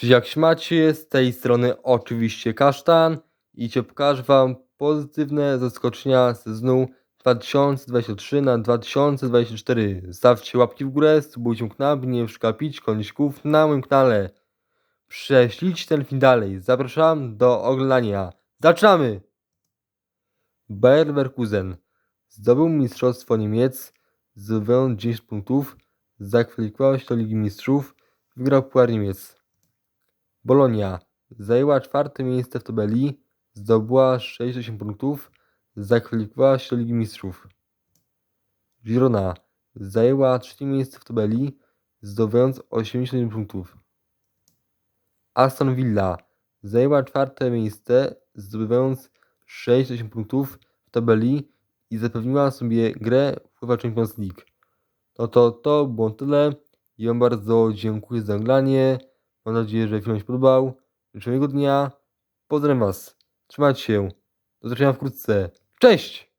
Czy jak śmacie, z tej strony oczywiście Kasztan i cię pokażę wam pozytywne zaskoczenia sezonu 2023 na 2024. Stawcie łapki w górę, subujcie kanał, nie przegapić koniczków na moim kanale. Prześlijcie ten film dalej. Zapraszam do oglądania. Zaczynamy! Bayer Leverkusen zdobył Mistrzostwo Niemiec, zdobywając 10 punktów, zakwalifikował się do Ligi Mistrzów, wygrał Puchar Niemiec. Bolonia zajęła czwarte miejsce w tabeli, zdobyła 68 punktów, zakwalifikowała się do Ligi Mistrzów. Girona zajęła trzecie miejsce w tabeli, zdobywając 81 punktów. Aston Villa zajęła czwarte miejsce, zdobywając 68 punktów w tabeli i zapewniła sobie grę w UEFA Champions League. No to to było tyle. I bardzo dziękuję za oglądanie. Mam nadzieję, że film się podobał. Życzę miłego dnia. Pozdrawiam was. Trzymajcie się. Do zobaczenia wkrótce. Cześć!